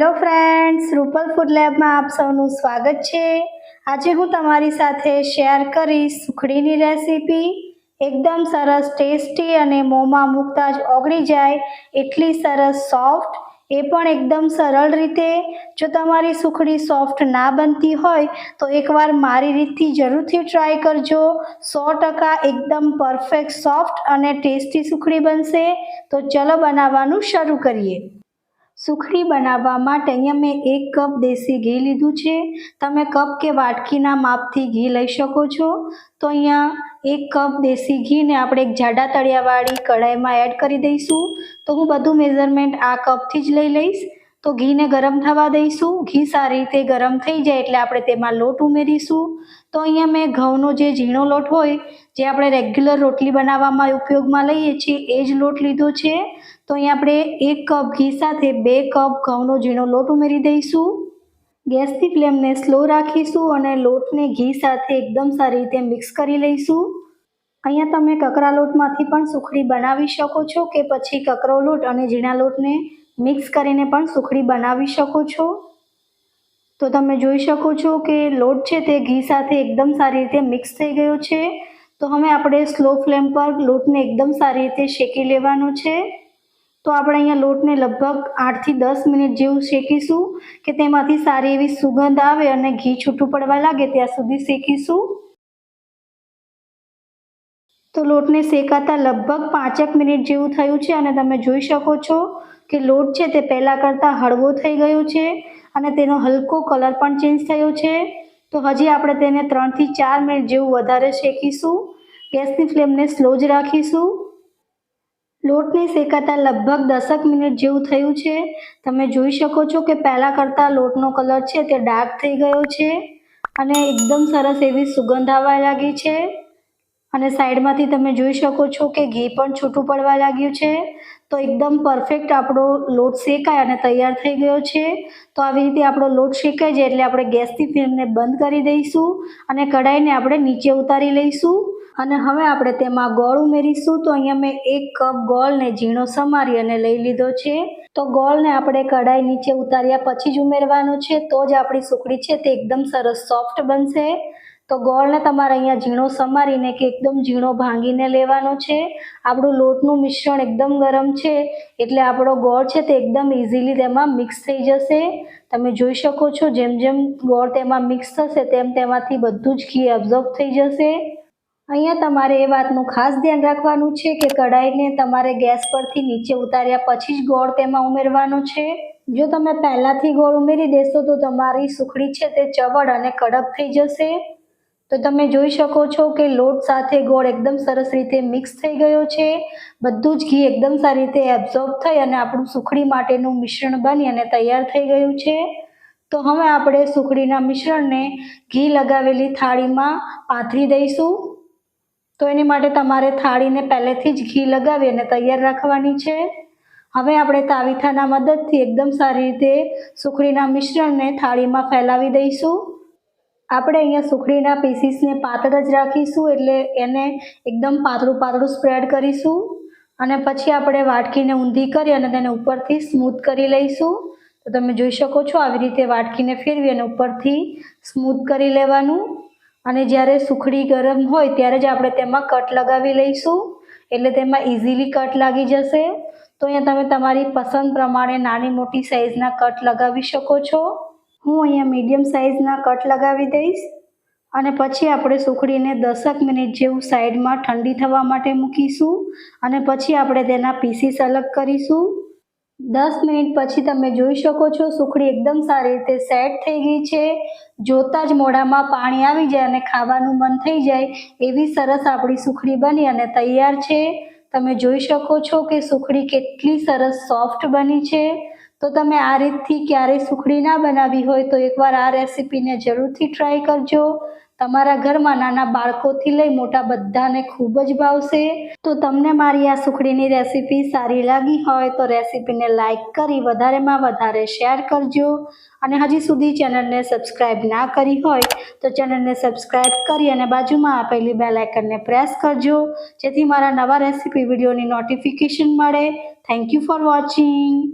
Hello friends Rupal food લેબમાં આપ સૌનું સ્વાગત છે. આજે હું તમારી સાથે શેર કરીશ સુખડીની રેસીપી એકદમ સરસ ટેસ્ટી અને મોંમાં મૂકતા જ ઓગળી જાય એટલી સરસ સોફ્ટ એ પણ એકદમ સરળ રીતે. જો તમારી સુખડી સોફ્ટ ના બનતી હોય, તો એકવાર મારી રીતથી જરૂરથી ટ્રાય કરજો. સો ટકા એકદમ પરફેક્ટ સોફ્ટ અને ટેસ્ટી સુખડી બનશે. તો ચલો બનાવવાનું શરૂ કરીએ. સુખડી બનાવવા માટે અહીંયા મેં એક કપ દેશી ઘી લીધું છે. તમે કપ કે વાટકીના માપથી ઘી લઈ શકો છો. તો અહીંયા એક કપ દેશી ઘીને આપણે એક જાડા તળિયાવાળી કઢાઈમાં એડ કરી દઈશું. તો હું બધું મેઝરમેન્ટ આ કપથી જ લઈ લઈશ. તો ઘીને ગરમ થવા દઈશું. ઘી સારી રીતે ગરમ થઈ જાય એટલે આપણે તેમાં લોટ ઉમેરીશું. તો અહીંયા મેં ઘઉંનો જે ઝીણો લોટ હોય, જે આપણે રેગ્યુલર રોટલી બનાવવામાં ઉપયોગમાં લઈએ છીએ, એ જ લોટ લીધો છે. તો અહીંયા આપણે એક કપ ઘી સાથે બે કપ ઘઉંનો ઝીણો લોટ ઉમેરી દઈશું. ગેસની ફ્લેમને સ્લો રાખીશું અને લોટને ઘી સાથે એકદમ સારી રીતે મિક્સ કરી લઈશું. અહીંયા તમે કકરા લોટમાંથી પણ સુખડી બનાવી શકો છો કે પછી કકરો લોટ અને ઝીણા લોટને મિક્સ કરીને પણ સુખડી બનાવી શકો છો. તો તમે જોઈ શકો છો કે લોટ છે તે ઘી સાથે એકદમ સારી રીતે મિક્સ થઈ ગયો છે. તો હવે આપણે સ્લો ફ્લેમ પર લોટને એકદમ સારી રીતે શેકી લેવાનો છે. તો આપણે અહીંયા લોટને લગભગ આઠથી દસ મિનિટ જેવું શેકીશું કે તેમાંથી સારી એવી સુગંધ આવે અને ઘી છૂટું પડવા લાગે ત્યાં સુધી શેકીશું. તો લોટને શેકાતા લગભગ પાંચેક મિનિટ જેવું થયું છે અને તમે જોઈ શકો છો કે લોટ છે તે પહેલાં કરતાં હળવો થઈ ગયો છે અને તેનો હલકો કલર પણ ચેન્જ થયો છે. તો હજી આપણે તેને ત્રણથી ચાર મિનિટ જેવું વધારે શેકીશું. ગેસની ફ્લેમને સ્લો જ રાખીશું. લોટને શેકાતા લગભગ દસક મિનિટ જેવું થયું છે. તમે જોઈ શકો છો કે પહેલાં કરતાં લોટનો કલર છે તે ડાર્ક થઈ ગયો છે અને એકદમ સરસ એવી સુગંધ આવવા લાગી છે. અને સાઈડમાંથી તમે જોઈ શકો છો કે ઘી પણ છૂટું પડવા લાગ્યું છે. તો એકદમ પરફેક્ટ આપણો લોટ શેકાય અને તૈયાર થઈ ગયો છે. તો આવી રીતે આપણો લોટ શેકાઈ જાય એટલે આપણે ગેસની ફ્લેમને બંધ કરી દઈશું અને કઢાઈને આપણે નીચે ઉતારી લઈશું. અને હવે આપણે તેમાં ગોળ ઉમેરીશું. તો અહીંયા મેં એક કપ ગોળને ઝીણો સમારી અને લઈ લીધો છે. તો ગોળને આપણે કઢાઈ નીચે ઉતાર્યા પછી જ ઉમેરવાનો છે. તો જ આપણી સુખડી છે તે એકદમ સરસ સોફ્ટ બનશે. તો ગોળને તમારે અહીંયા ઝીણો સમારીને કે એકદમ ઝીણો ભાંગીને લેવાનો છે. આપણું લોટનું મિશ્રણ એકદમ ગરમ છે. એટલે આપણો ગોળ છે તે એકદમ ઇઝીલી તેમાં મિક્સ થઈ જશે. તમે જોઈ શકો છો જેમ જેમ ગોળ તેમાં મિક્સ થશે તેમ તેમાંથી બધું જ ઘી એબ્ઝોર્બ થઈ જશે. અહીંયા તમારે એ વાતનું ખાસ ધ્યાન રાખવાનું છે કે કઢાઈને તમારે ગેસ પરથી નીચે ઉતાર્યા પછી જ ગોળ તેમાં ઉમેરવાનો છે. જો તમે પહેલાંથી ગોળ ઉમેરી દેશો તો તમારી સુખડી છે તે ચવડ અને કડક થઈ જશે. તો તમે જોઈ શકો છો કે લોટ સાથે ગોળ એકદમ સરસ રીતે મિક્સ થઈ ગયો છે. બધું જ ઘી એકદમ સારી રીતે એબ્ઝોર્બ થઈ અને આપણું સુખડી માટેનું મિશ્રણ બની અને તૈયાર થઈ ગયું છે. તો હવે આપણે સુખડીના મિશ્રણને ઘી લગાવેલી થાળીમાં પાથરી દઈશું. તો એની માટે તમારે થાળીને પહેલેથી જ ઘી લગાવી અને તૈયાર રાખવાની છે. હવે આપણે તાવીથાના મદદથી એકદમ સારી રીતે સુખડીના મિશ્રણને થાળીમાં ફેલાવી દઈશું. આપણે અહીંયા સુખડીના પીસીસને પાતળ જ રાખીશું એટલે એને એકદમ પાતળું પાતળું સ્પ્રેડ કરીશું. અને પછી આપણે વાટકીને ઊંધી કરી અને તેને ઉપરથી સ્મૂથ કરી લઈશું. તો તમે જોઈ શકો છો આવી રીતે વાટકીને ફેરવી અને ઉપરથી સ્મૂથ કરી લેવાનું. અને જ્યારે સુખડી ગરમ હોય ત્યારે જ આપણે તેમાં કટ લગાવી લઈશું. એટલે તેમાં ઇઝીલી કટ લાગી જશે. તો અહીંયા તમે તમારી પસંદ પ્રમાણે નાની મોટી સાઇઝના કટ લગાવી શકો છો. હું અહીંયા મીડિયમ સાઇઝના કટ લગાવી દઈશ. અને પછી આપણે સુખડીને દસક મિનિટ જેવું સાઈડમાં ઠંડી થવા માટે મૂકીશું. અને પછી આપણે તેના પીસીસ અલગ કરીશું. દસ મિનિટ પછી તમે જોઈ શકો છો, સુખડી એકદમ સારી રીતે સેટ થઈ ગઈ છે. જોતાં જ મોઢામાં પાણી આવી જાય અને ખાવાનું મન થઈ જાય, એવી સરસ આપણી સુખડી બની અને તૈયાર છે. તમે જોઈ શકો છો કે સુખડી કેટલી સરસ સોફ્ટ બની છે. તો તમે આ રીતથી ક્યારેય સુખડી ના બનાવી હોય તો એકવાર આ રેસીપીને જરૂરથી ટ્રાય કરજો. તમારા ઘરમાં નાના બાળકોથી લઈ મોટા બધાને ખૂબ જ ભાવશે. તો તમને મારી આ સુખડીની રેસીપી સારી લાગી હોય તો રેસીપીને લાઇક કરી વધારેમાં વધારે શેર કરજો. અને હજી સુધી ચેનલને સબસ્ક્રાઈબ ના કરી હોય તો ચેનલને સબસ્ક્રાઈબ કરી અને બાજુમાં આપેલી બે આઇકનને પ્રેસ કરજો. જેથી મારા નવા રેસીપી વિડીયોની નોટિફિકેશન મળે. Thank you for watching.